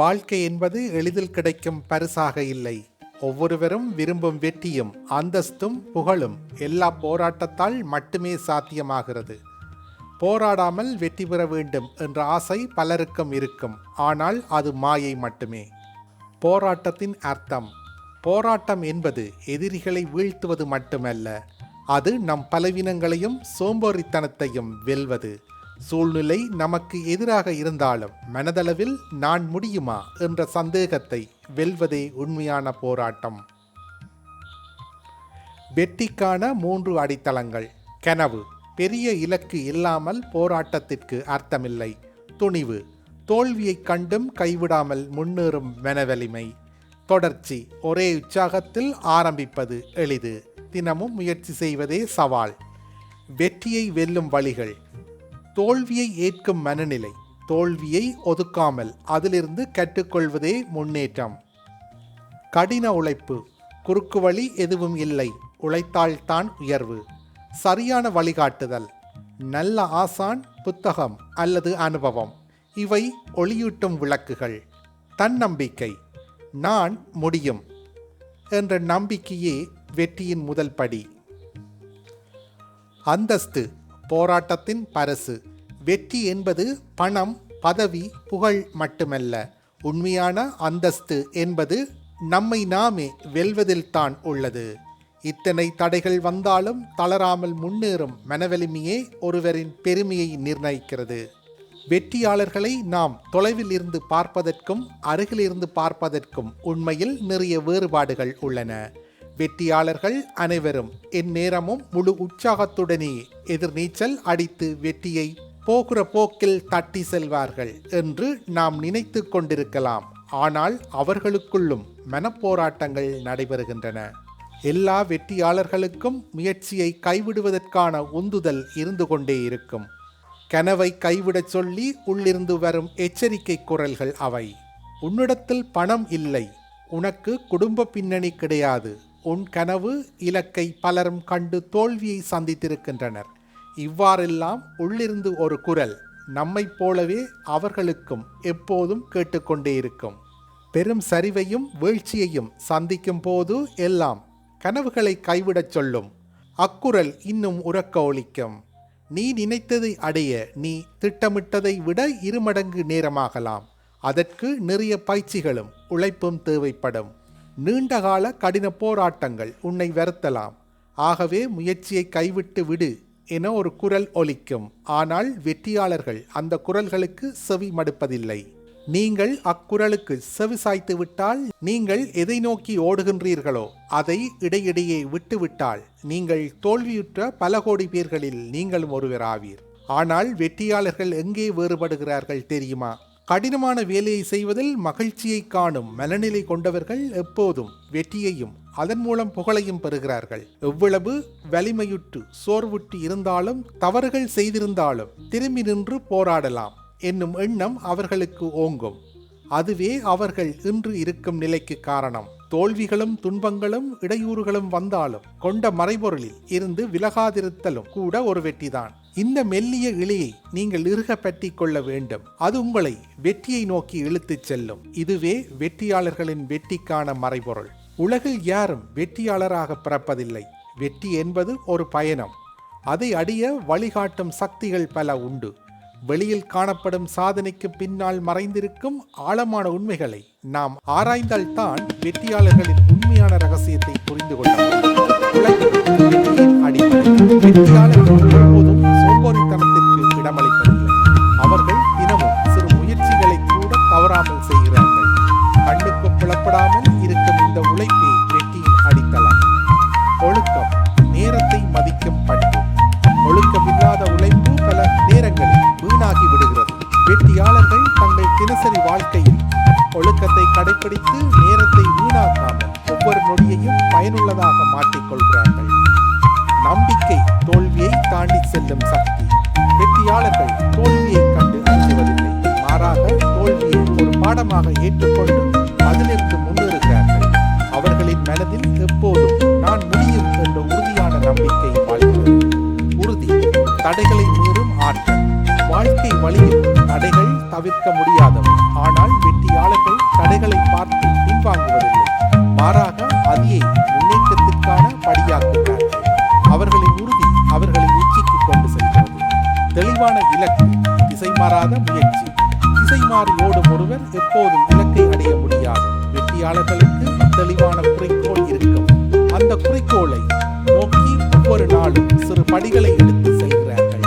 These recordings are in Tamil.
வாழ்க்கை என்பது எளிதில் கிடைக்கும் பரிசாக இல்லை. ஒவ்வொருவரும் விரும்பும் வெற்றியும் அந்தஸ்தும் புகழும் எல்லா போராட்டத்தால் மட்டுமே சாத்தியமாகிறது. போராடாமல் வெற்றி பெற வேண்டும் என்ற ஆசை பலருக்கும் இருக்கும். ஆனால் அது மாயை மட்டுமே. போராட்டத்தின் அர்த்தம் போராட்டம் என்பது எதிரிகளை வீழ்த்துவது மட்டுமல்ல அது நம் பலவீனங்களையும் சோம்பேறித்தனத்தையும் வெல்வது. சூழ்நிலை நமக்கு எதிராக இருந்தாலும் மனதளவில் நான் முடியுமா என்ற சந்தேகத்தை வெல்வதே உண்மையான போராட்டம். வெற்றிக்கான மூன்று அடித்தளங்கள். கனவு. பெரிய இலக்கு இல்லாமல் போராட்டத்திற்கு அர்த்தமில்லை. துணிவு. தோல்வியைக் கண்டும் கைவிடாமல் முன்னேறும் மனவலிமை. தொடர்ச்சி. ஒரே உற்சாகத்தில் ஆரம்பிப்பது எளிது. தினமும் முயற்சி செய்வதே சவால். வெற்றியை வெல்லும் வழிகள். தோல்வியை ஏற்கும் மனநிலை தோல்வியை ஒதுக்காமல் அதிலிருந்து கற்றுக்கொள்வதே முன்னேற்றம். கடின உழைப்பு குறுக்கு வழி எதுவும் இல்லை உழைத்தால்தான் உயர்வு. சரியான வழிகாட்டுதல் நல்ல ஆசான் புத்தகம் அல்லது அனுபவம். இவை ஒளியூட்டும் விளக்குகள். தன்னம்பிக்கை நான் முடியும் என்ற நம்பிக்கையே வெற்றியின் முதல் படி. அந்தஸ்து போராட்டத்தின் பரிசு. வெற்றி என்பது பணம் பதவி புகழ் மட்டுமல்ல. உண்மையான அந்தஸ்து என்பது நம்மை நாமே வெல்வதில்தான் உள்ளது. இத்தனை தடைகள் வந்தாலும் தளராமல் முன்னேறும் மனவலிமையே ஒருவரின் பெருமையை நிர்ணயிக்கிறது. வெற்றியாளர்களை நாம் தொலைவில் இருந்து பார்ப்பதற்கும் அருகிலிருந்து பார்ப்பதற்கும் உண்மையில் நிறைய வேறுபாடுகள் உள்ளன. வெற்றியாளர்கள் அனைவரும் எந்நேரமும் முழு உற்சாகத்துடனே எதிர்நீச்சல் அடித்து வெற்றியை போகிற போக்கில் தட்டி செல்வார்கள் என்று நாம் நினைத்து கொண்டிருக்கலாம். ஆனால் அவர்களுக்குள்ளும் மனப்போராட்டங்கள் நடைபெறுகின்றன. எல்லா வெற்றியாளர்களுக்கும் முயற்சியை கைவிடுவதற்கான உந்துதல் இருந்து கொண்டே இருக்கும். கனவை கைவிடச் சொல்லி உள்ளிருந்து வரும் எச்சரிக்கை குரல்கள் அவை. உன்னிடத்தில் பணம் இல்லை. உனக்கு குடும்ப பின்னணி கிடையாது. உன் கனவு இலக்கை பலரும் கண்டு தோல்வியை சந்தித்திருக்கின்றனர். இவ்வாறெல்லாம் உள்ளிருந்து ஒரு குரல் நம்மைப் போலவே அவர்களுக்கும் எப்போதும் கேட்டுக்கொண்டே இருக்கும். பெரும் சரிவையும் வீழ்ச்சியையும் சந்திக்கும் போது எல்லாம் கனவுகளை கைவிடச் சொல்லும். அக்குரல் இன்னும் உறக்க ஒழிக்கும் நீ நினைத்ததை அடைய நீ திட்டமிட்டதை விட இருமடங்கு நேரமாகலாம். அதற்கு நிறைய பயிற்சிகளும் உழைப்பும் தேவைப்படும். நீண்டகால கடின போராட்டங்கள் உன்னை வருத்தலாம் ஆகவே முயற்சியை கைவிட்டு விடு என ஒரு குரல் ஒலிக்கும். ஆனால் வெற்றியாளர்கள் அந்த குரல்களுக்கு செவி மடுப்பதில்லை. நீங்கள் அக்குரலுக்கு செவி சாய்த்து விட்டால் நீங்கள் எதை நோக்கி ஓடுகின்றீர்களோ அதை இடையிடையே விட்டுவிட்டால் நீங்கள் தோல்வியுற்ற பல கோடி பேர்களில் நீங்களும் ஒருவராவீர். ஆனால் வெற்றியாளர்கள் எங்கே வேறுபடுகிறார்கள் தெரியுமா? கடினமான வேலையை செய்வதில் மகிழ்ச்சியை காணும் மனநிலை கொண்டவர்கள் எப்போதும் வெற்றியையும் அதன் மூலம் புகழையும் பெறுகிறார்கள். எவ்வளவு வலிமையுற்று சோர்வுற்று இருந்தாலும் தவறுகள் செய்திருந்தாலும் திரும்பி நின்று போராடலாம் என்னும் எண்ணம் அவர்களுக்கு ஓங்கும். அதுவே அவர்கள் இன்று இருக்கும் நிலைக்கு காரணம். தோல்விகளும் துன்பங்களும் இடையூறுகளும் வந்தாலும் கொண்ட மறைபொருளில் இருந்து விலகாதிருத்தலும் கூட ஒரு வெற்றிதான். இந்த மெல்லிய இழையை நீங்கள் இறுக பற்றி கொள்ள வேண்டும். அது உங்களை வெற்றியை நோக்கி இழுத்துச் செல்லும். இதுவே வெற்றியாளர்களின் வெற்றிக்கான மறைபொருள். உலகில் யாரும் வெற்றியாளராக பிறப்பதில்லை. வெற்றி என்பது ஒரு பயணம். அதை அடைய வழிகாட்டும் சக்திகள் பல உண்டு. வெளியில் காணப்படும் சாதனைக்கு பின்னால் மறைந்திருக்கும் ஆழமான உண்மைகளை நாம் ஆராய்ந்தால்தான் வெற்றியாளர்களின் உண்மையான ரகசியத்தை புரிந்து கொள்ள முடியும். உலகில் அடிப்படை. வெற்றியாளர்கள் எப்போதும் சோம்போறித்தனத்தை தாண்டி செல்லும் சக்தி. வெற்றியாளர்கள் தோல்வியை கண்டு அஞ்சுவதில்லை. மாறாக தோல்வியை ஒரு பாடமாக ஏற்றுக்கொண்டு அதிலிருந்து முன்னேறுகிறார்கள். அவர்களின் மனதில் எப்போதும் நான் முடியும் என்ற உறுதியான நம்பிக்கை வாழ்கிறது. உறுதி தடைகளை மீறும் ஆற்றல். வாழ்க்கை வழியில் தடைகள் தவிர்க்க முடியாதவை. ஆனால் வெற்றியாளர்கள் தடைகளை பார்த்து பின்வாங்குவதில்லை. மாறாக அதையை முன்னேற்றத்திற்கான படியாக்குகிறார்கள். அவர்களின் உறுதி தெளிவான இலக்கு. திசை மாறாத முயற்சி. திசை மாறி ஓடும் ஒருவர் எப்போதும் இலக்கை அடைய முடியாது. வெற்றியாளர்களுக்கு தெளிவான குறிக்கோள் இருக்கும். அந்த குறிக்கோளை நோக்கி ஒவ்வொரு நாளும் சிறு படிகளை எடுத்து செல்கிறார்கள்.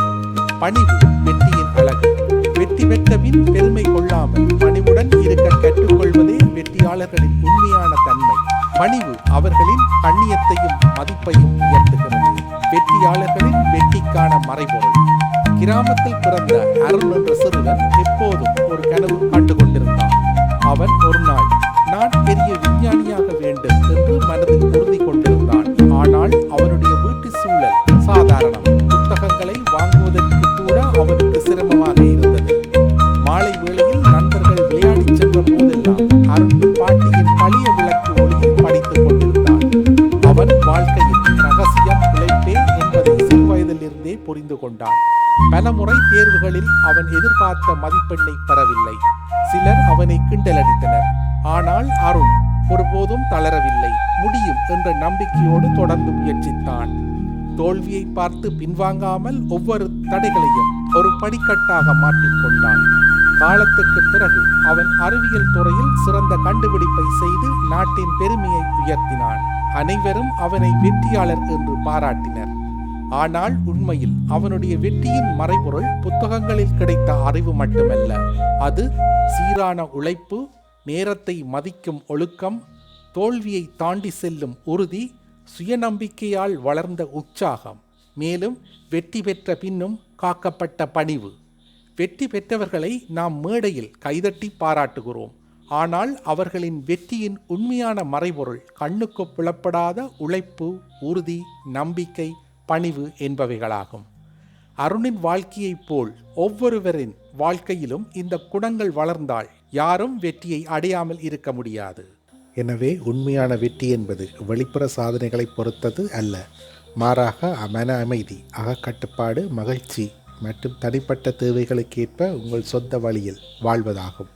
பணிவு வெற்றியின் அழகு. வெற்றி பெற்றபின் பெருமை கொள்ளாமல் பணிவுடன் இருக்க கற்றுக்கொள்வதே வெற்றியாளர்களின் உண்மையான தன்மை. பணிவு அவர்களின் கண்ணியத்தையும் மதிப்பையும் உயர்த்துகிறது. வெற்றியாளர்களின் வெற்றிக்கான மறைபொருள். கிராமத்தில் பிறந்த அருள் என்ற சிறுவன் எப்போதும் ஒரு கனவு கண்டு கொண்டிருந்தான் அவன் ஒரு நாள் நான் பெரிய விஞ்ஞானியாக வேண்டும் புரிந்து கொண்டான். பலமுறை தேர்வுகளில் அவன் எதிர்பார்த்த மதிப்பெண்ணை பெறவில்லை. சிலர் அவனை கிண்டலடித்தனர். ஆனால் அருண் ஒருபோதும் தளரவில்லை. முடியும் என்ற நம்பிக்கையோடு தொடர்ந்து முயற்சித்தான். தோல்வியை பார்த்து பின்வாங்காமல் ஒவ்வொரு தடைகளையும் ஒரு படிக்கட்டாக மாற்றிக்கொண்டான் காலத்துக்கு பிறகு அவன் அறிவியல் துறையில் சிறந்த கண்டுபிடிப்பை செய்து நாட்டின் பெருமையை உயர்த்தினான். அனைவரும் அவனை வெற்றியாளர் என்று பாராட்டினர். ஆனால் உண்மையில் அவனுடைய வெற்றியின் மறைபொருள் புத்தகங்களில் கிடைத்த அறிவு மட்டுமல்ல. அது சீரான உழைப்பு நேரத்தை மதிக்கும் ஒழுக்கம் தோல்வியை தாண்டி செல்லும் உறுதி சுயநம்பிக்கையால் வளர்ந்த உற்சாகம். மேலும் வெற்றி பெற்ற பின்னும் காக்கப்பட்ட பணிவு. வெற்றி பெற்றவர்களை நாம் மேடையில் கைதட்டி பாராட்டுகிறோம். ஆனால் அவர்களின் வெற்றியின் உண்மையான மறைபொருள் கண்ணுக்கு புலப்படாத உழைப்பு உறுதி நம்பிக்கை பணிவு என்பவைகளாகும். அருணின் வாழ்க்கையைப் போல் ஒவ்வொருவரின் வாழ்க்கையிலும் இந்த குணங்கள் வளர்ந்தால் யாரும் வெற்றியை அடையாமல் இருக்க முடியாது. எனவே உண்மையான வெற்றி என்பது வெளிப்புற சாதனைகளை பொறுத்தது அல்ல. மாறாக மன அமைதி அகக்கட்டுப்பாடு மகிழ்ச்சி மற்றும் தனிப்பட்ட தேவைகளுக்கேற்ப உங்கள் சொந்த வழியில் வாழ்வதாகும்.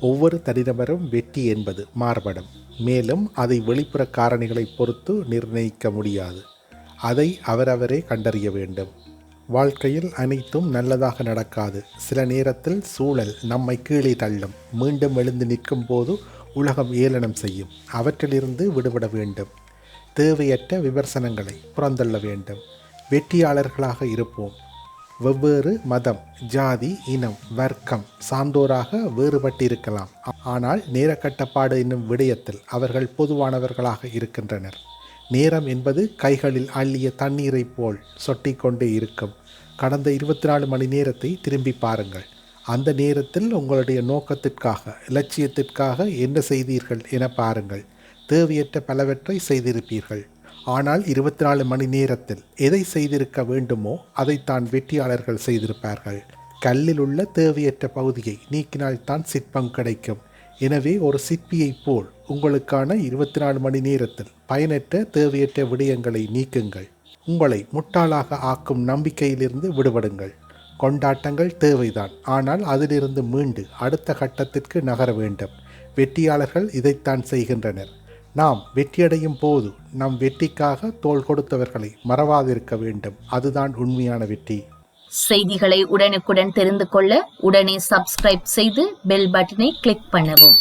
ஒவ்வொரு தனிநபரும் வெற்றி என்பது மாறுபடும். மேலும் அதை வெளிப்புற காரணிகளை பொறுத்து நிர்ணயிக்க முடியாது. அதை அவரவரே கண்டறிய வேண்டும். வாழ்க்கையில் அனைத்தும் நல்லதாக நடக்காது. சில நேரத்தில் சூழல் நம்மை கீழே தள்ளும். மீண்டும் எழுந்து நிற்கும் போது உலகம் ஏளனம் செய்யும். அவற்றிலிருந்து விடுபட வேண்டும். தேவையற்ற விமர்சனங்களை புறந்தள்ள வேண்டும். வெற்றியாளர்களாக இருப்போம். வெவ்வேறு மதம் ஜாதி இனம் வர்க்கம் சார்ந்தோராக வேறுபட்டிருக்கலாம். ஆனால் நேரக்கட்டப்பாடு என்னும் விடயத்தில் அவர்கள் பொதுவானவர்களாக இருக்கின்றனர். நேரம் என்பது கைகளில் அள்ளிய தண்ணீரைப் போல் சொட்டிக்கொண்டே இருக்கும். கடந்த இருபத்தி நாலு மணி நேரத்தை திரும்பி பாருங்கள். அந்த நேரத்தில் உங்களுடைய நோக்கத்திற்காக இலட்சியத்திற்காக என்ன செய்தீர்கள் என பாருங்கள். தேவையற்ற பலவற்றை செய்திருப்பீர்கள். ஆனால் இருபத்தி நாலு மணி நேரத்தில் எதை செய்திருக்க வேண்டுமோ அதைத்தான் வெற்றியாளர்கள் செய்திருப்பார்கள். கல்லில் உள்ள தேவையற்ற பகுதியை நீக்கினால்தான் சிற்பம் கிடைக்கும். எனவே ஒரு சிற்பியைப் போல் உங்களுக்கான இருபத்தி நாலு மணி நேரத்தில் பயனற்ற தேவையற்ற விடயங்களை நீக்குங்கள். உங்களை முட்டாளாக ஆக்கும் நம்பிக்கையிலிருந்து விடுபடுங்கள். கொண்டாட்டங்கள் தேவைதான். ஆனால் அதிலிருந்து மீண்டு அடுத்த கட்டத்திற்கு நகர வேண்டும். வெற்றியாளர்கள் இதைத்தான் செய்கின்றனர். நாம் வெற்றியடையும் போது நம் வெற்றிக்காக தோள் கொடுத்தவர்களை மறவாதிருக்க வேண்டும். அதுதான் உண்மையான வெற்றி. செய்திகளை உடனுக்குடன் தெரிந்து கொள்ள உடனே சப்ஸ்கிரைப் செய்து பெல் பட்டனை கிளிக் பண்ணவும்.